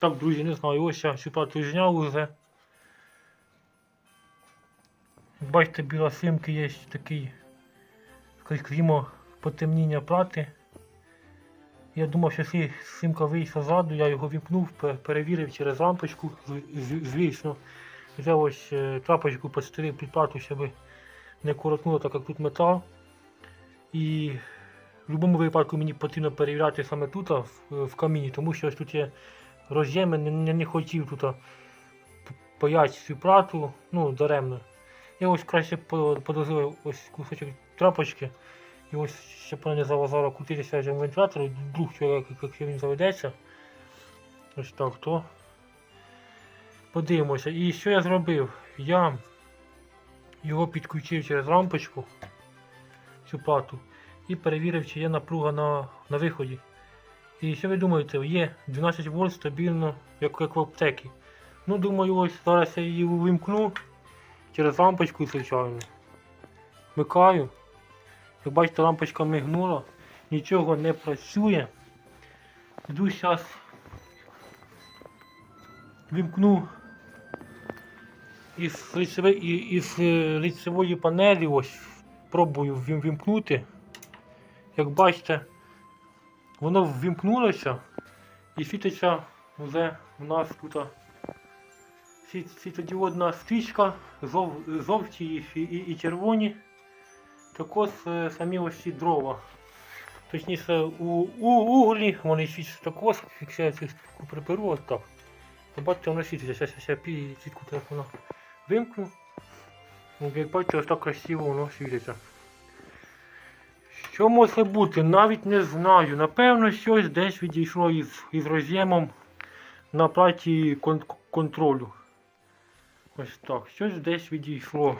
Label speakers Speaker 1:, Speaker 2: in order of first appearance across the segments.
Speaker 1: Так, друзі, не знаю, ось я плату зняв уже. Бачите, біла симки є такий, скажімо, потемніння плати. Я думав, що симка вийшла ззаду, я його вімкнув, перевірив через лампочку, звісно. Взяв ось е, трапочку, підстелив під щоб не коротнуло, так як тут метал. І в будь-якому випадку мені потрібно перевіряти саме тут, в каміні, тому що ось тут є роз'єми, не, не, хотів тут а, п- паяти цю плату, ну, даремно. Я ось краще по- подозрив ось кусочок трапочки. І ось не заважала крутитися цьому вентилятору, вдруг як- якщо він заведеться. Ось так, то подивимося. І що я зробив? Я його підключив через лампочку, цю плату, і перевірив, чи є напруга на, на виході. І що ви думаєте, є 12 вольт стабільно, як, як в аптекі. Ну, думаю, ось зараз я її увімкну через лампочку, звичайно. Вмикаю. Як бачите, лампочка мигнула, нічого не працює. Йду зараз вімкну із, лицевої, із е, лицевої панелі, ось пробую вім- вімкнути. Як бачите, воно ввімкнулося і світиться вже у нас тут світодіодна стрічка, жов, жовті і, і, і червоні. Також е, самі ось ці дрова. Точніше, у, у углі вони світять також, якщо цю штуку так. Бачите, воно світиться. Зараз я пі сітку телефона вимкну. Ну, Як бачите, ось так красиво воно світиться. Що може бути? Навіть не знаю. Напевно, щось десь відійшло із, із роз'ємом на платі кон контролю. Ось так, щось десь відійшло.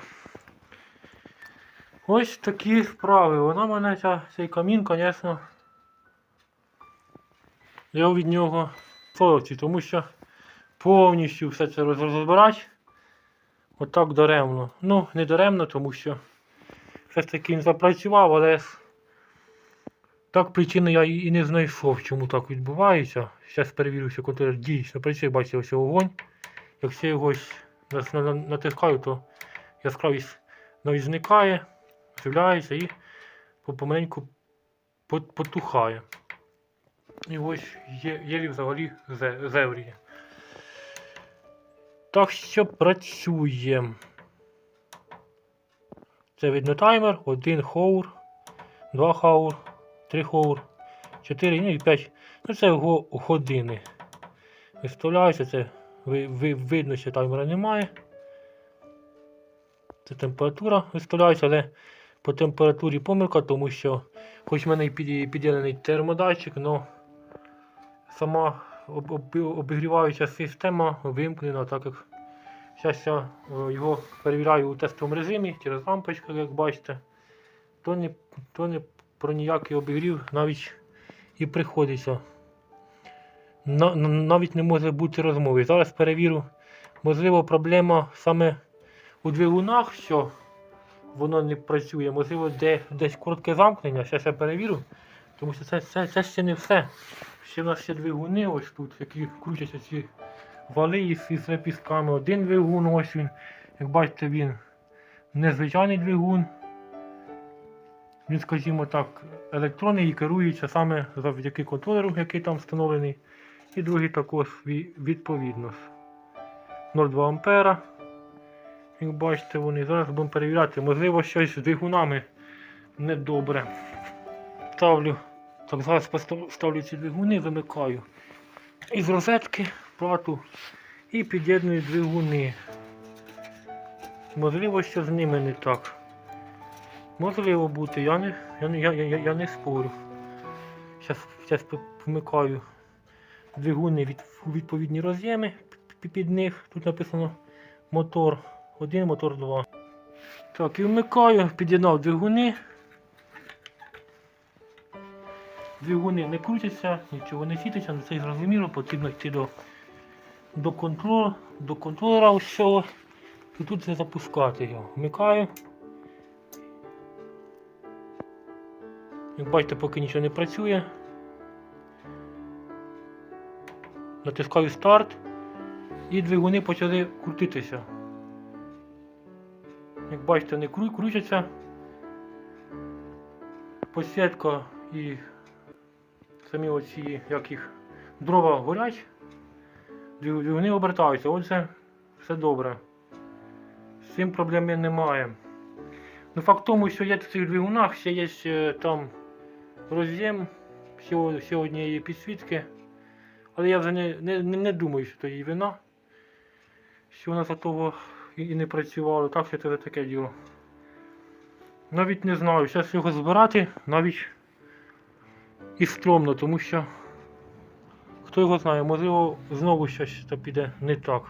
Speaker 1: Ось такі справи. Вона мене ця, цей камін, звісно. Я від нього соромці, тому що повністю все це роз- розбирати. Отак даремно. Ну, не даремно, тому що все ж таки він запрацював, але так причини я і не знайшов, чому так відбувається. Зараз перевірю, що контролер дійсно працює, бачите, ось вогонь. Якщо я його натискаю, то яскравість навіть зникає, з'являється і по- помаленьку потухає. І ось є, єлі взагалі зе- зевріє. Так що працює. Це видно таймер, один хоур, два хаур, три хоур, чотири, ну і п'ять. Ну це його години. Виставляється, це ви, ви, видно, що таймера немає. Це температура виставляється, але по температурі помилка, тому що хоч в мене і під- під'єднаний термодатчик, але сама об- об- обігріваюча система вимкнена, так як зараз я е, його перевіряю у тестовому режимі через лампочку, як бачите, то не, то не про ніякий обігрів навіть і приходиться. На, на- навіть не може бути розмови. Зараз перевірю, можливо, проблема саме у двигунах, що воно не працює, можливо, де, десь коротке замкнення, зараз я перевірю, тому що це, це, це ще не все. Ще в нас є двигуни ось тут, які крутяться ці вали із, із лепістками. Один двигун, ось він, як бачите, він незвичайний двигун. Він, скажімо так, електронний і керується саме завдяки контролеру, який там встановлений. І другий також відповідно. 0,2 ампера. Як бачите, вони зараз будемо перевіряти. Можливо, щось з двигунами недобре. Ставлю. Так, зараз ставлю ці двигуни, вимикаю. Із розетки плату і під'єдную двигуни. Можливо, що з ними не так. Можливо бути, я не, я я, я, я не спорю. Зараз, вмикаю двигуни від, відповідні роз'єми під них. Тут написано мотор 1, мотор 2. Так, і вмикаю, під'єднав двигуни. Двигуни не крутяться, нічого не світиться, але це зрозуміло, потрібно йти до, до, контролю, до контролера ось цього. І тут запускати його. Вмикаю. Як бачите, поки нічого не працює. натискаю старт і двигуни почали крутитися. Як бачите, вони кру- крутяться. Посвятка і самі оці, як їх, дрова горять, двиг- двигуни обертаються. Отже, все добре. З цим проблеми немає. Ну, факт тому, що є в цих двигунах, ще є е, там роз'єм, ще однієї підсвітки. Але я вже не, не, не, думаю, що то її вина. Що вона за того і не працювала, так що це вже таке діло. Навіть не знаю, зараз його збирати навіть і стромно, тому що хто його знає, можливо знову щось то піде не так.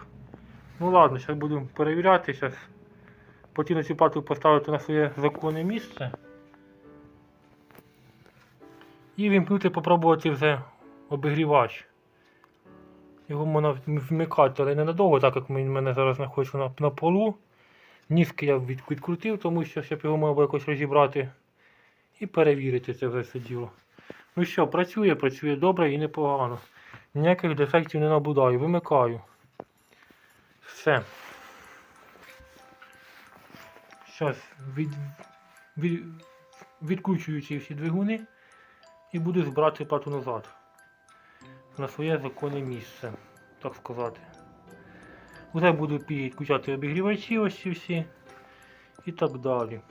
Speaker 1: Ну ладно, зараз буду перевіряти, зараз потрібно цю плату поставити на своє законне місце. І вімкнути, попробувати вже обігрівач. Його можна вмикати, але ненадовго, так як він мене зараз знаходиться на, на полу. Ніжки я від, відкрутив, тому що щоб його можна якось розібрати і перевірити це все діло. Ну що, працює, працює добре і непогано. Ніяких дефектів не наблюдаю, вимикаю. Все. Зараз від, від, відкручую ці всі двигуни і буду збирати плату назад на своє законне місце, так сказати. Вже буду підключати обігрівачі ось всі і так далі.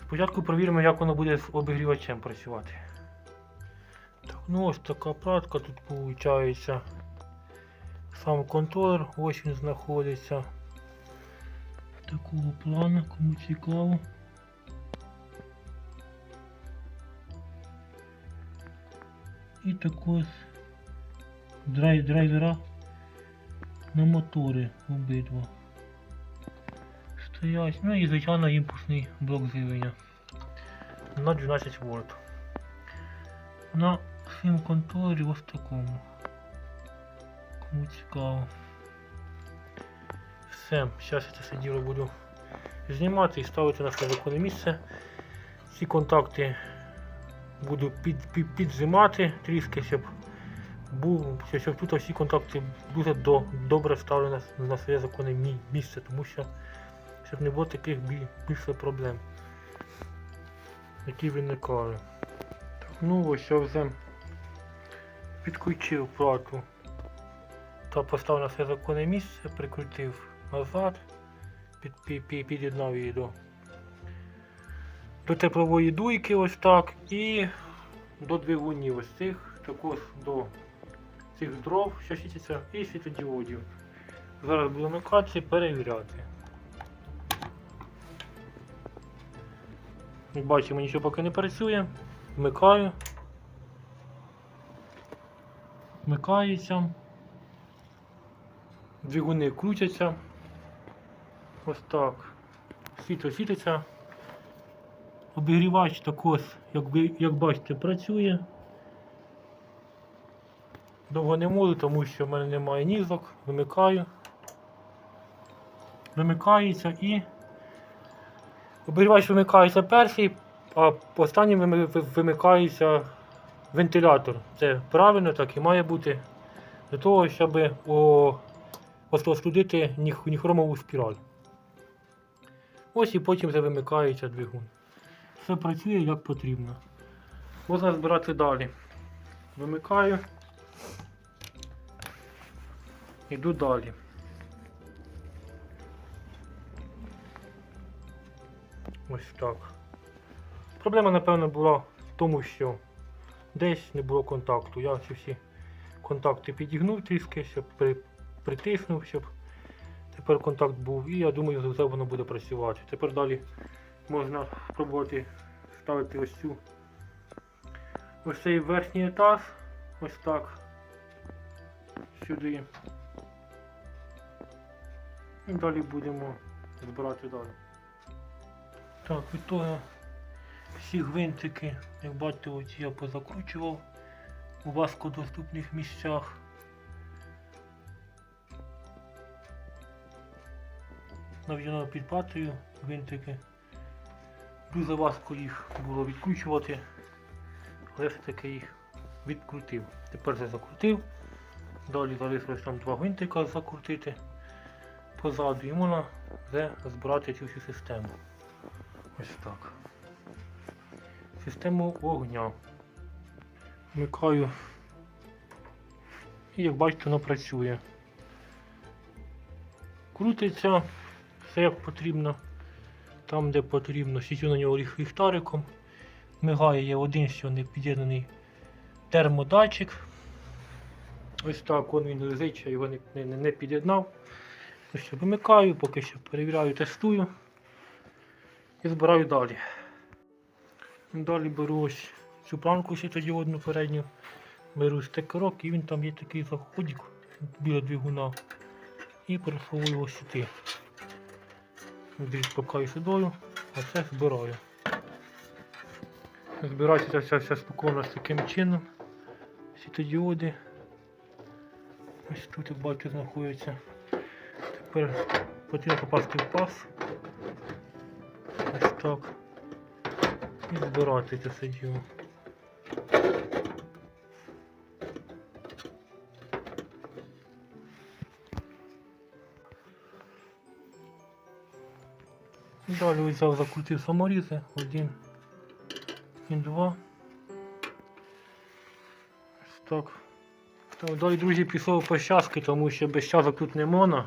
Speaker 1: Спочатку перевіримо, як воно буде з обігрівачем працювати. Так, ну ось така платка тут виходить. Сам контролер, ось він знаходиться. Такого плану, кому цікаво. І також драйв, драйвера на мотори обидва. Стоять. Ну і звичайно імпульсний блок живлення на 12 вольт. На цим контролері ось такому. Кому цікаво. Все, зараз я це все діло буду знімати і ставити на своє законне місце. Ці контакти буду під, під, піджимати трішки, щоб, був, щоб тут всі контакти дуже до, добре ставлені на, на своє законне мі- місце, тому що щоб не було таких бі- більше проблем, які виникали. Так, ну ось я вже підключив плату та поставив на своє законне місце, прикрутив назад, під, під, під, під'єднав її до до теплової дуйки ось так і до двигунів ось цих, також до цих дров, що світиться, і світодіодів. Зараз буду вмикати, перевіряти. Бачимо, нічого поки не працює. Вмикаю. Вмикається. Двигуни крутяться. Ось так. Світло світиться. Обігрівач також, як, як бачите, працює. Довго не можу, тому що в мене немає нізок. Вимикаю. Вимикається і обігрівач вимикається перший, а останнім вимикається вентилятор. Це правильно, так і має бути. Для того, щоб остудити ніхромову спіраль. Ось і потім вимикається двигун все працює як потрібно. Можна збирати далі. Вимикаю. Йду далі. Ось так. Проблема, напевно, була в тому, що десь не було контакту. Я ці всі контакти підігнув трішки, щоб при, притиснув, щоб тепер контакт був. І я думаю, що воно буде працювати. Тепер далі можна спробувати ставити ось цю ось цей верхній етаж, ось так, сюди. І далі будемо збирати далі. Так, від того всі гвинтики, як бачите, ось я позакручував у важкодоступних місцях. Нав'яно під патрію гвинтики. Дуже важко їх було відкручувати, але все-таки їх відкрутив. Тепер це закрутив. Далі залишилось там два гвинтика закрутити позаду і можна вже збирати цю всю систему. Ось так. Систему вогня. Вмикаю. І як бачите, воно працює. Крутиться все як потрібно. Там, де потрібно, світю на нього ліх- ліхтариком. Мигає є один, не під'єднаний термодатчик. Ось так он він лежить, я його не, не, не- під'єднав. Ось вимикаю, поки що перевіряю, тестую і збираю далі. Далі беру ось цю планку світодіодну передню, беру стекерок і він там є такий заходик біля двигуна і пересовую його сюди. Дріт пакаю сюдою, а це збираю. Збирається вся вся спокійно таким чином. Світодіоди. Ось тут, як бачу, знаходяться. Тепер потрібно попасти в пас. Ось так. І збирати це все діло. Далі взяв, закрутив саморізи. Один і два. Ось так. Так, далі, друзі, пішов по щаски, тому що без щасок тут не можна.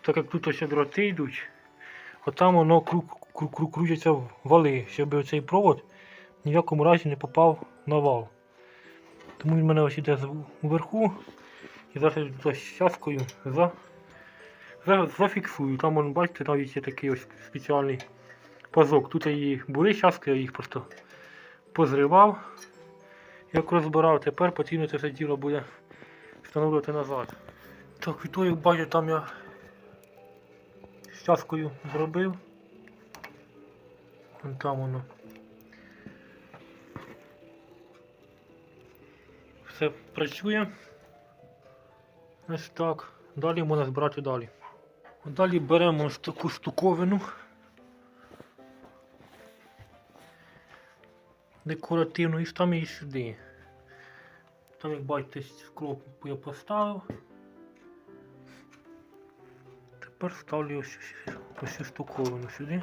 Speaker 1: Так як тут ось дроти йдуть, отам воно кру, кру, кру, крутяться вали, щоб цей провод ні в якому разі не попав на вал. Тому він в мене ось іде з- вверху. І зараз за щаскою за, за, зафіксую. Там, вон, бачите, навіть є такий ось спеціальний пазок. Тут її були щаски, я їх просто позривав, як розбирав. Тепер потрібно це все діло буде встановлювати назад. Так, і то, як бачите, там я з часткою зробив. Вон там воно. Все працює. Ось так. Далі можна збирати далі. Далі беремо ось таку штуковину. Декоративну і там її сюди. Там, як бачите, скло я поставив. Тепер ставлю ось цю штуковину сюди.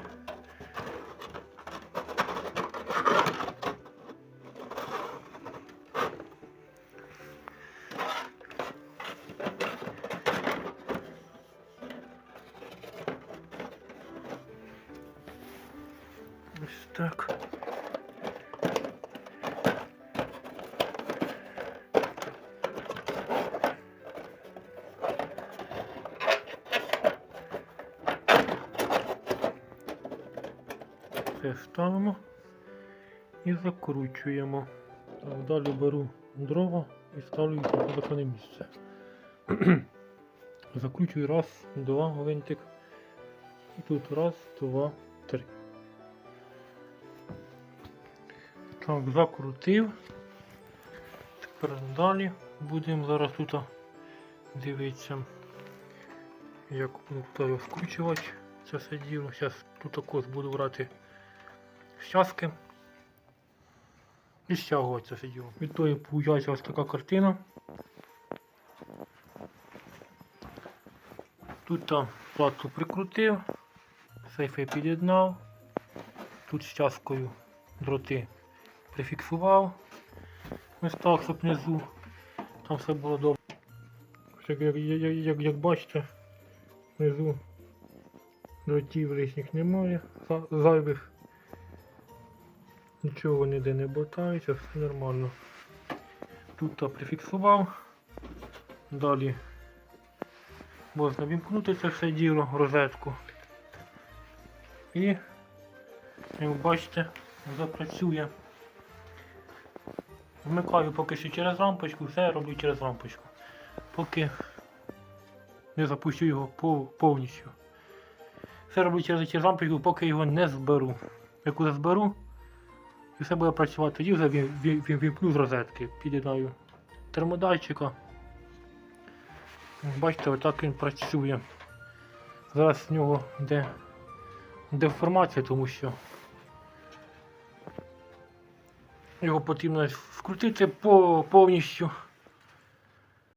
Speaker 1: Так. Це ставимо і закручуємо. Так, далі беру дрова і ставлю їх на законне місце. Закручую раз, два гвинтик. І тут раз, два, три. Так, закрутив. Тепер далі будемо зараз тут дивитися, як тут скручувати це все діло. Зараз тут також буду брати щаски і стягувати це все діло. Від тої виходить ось така картина. Тут там плату прикрутив, сейфи під'єднав, тут з часткою дроти прифіксував. Ось щоб внизу там все було добре. Як, як, як, як бачите, внизу дротів лишніх немає, зайвих. Нічого ніде не болтається, все нормально. Тут та прифіксував. Далі можна вімкнути це все діло, розетку. І, як бачите, запрацює. Вмикаю поки що через лампочку, все роблю через лампочку. Поки не запущу його повністю. Все роблю через, через лампочку, поки його не зберу. Як уже зберу, і все буде працювати, тоді вже ві- ві- ві- вімкну з розетки. Під'єднаю термодатчика. Бачите, отак він працює. Зараз в нього йде деформація, тому що Його потрібно вкрутити по, повністю.